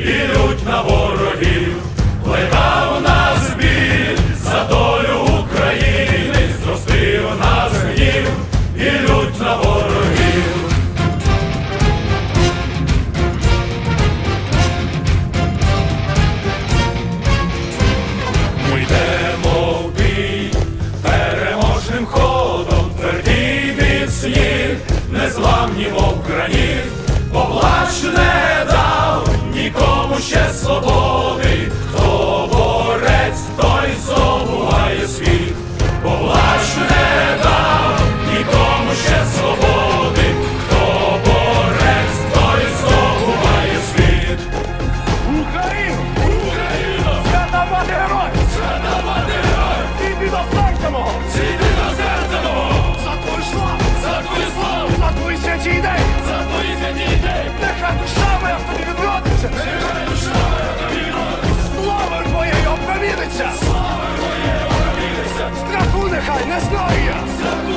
ідуть на ворогів, лета у нас біль за долю України, зрости у нас гнів, ідуть на ворогів. Ми йдемо в бій переможним ходом, твердій від слів, незламні мов граніт, поплачне да. Oh. Nestroje!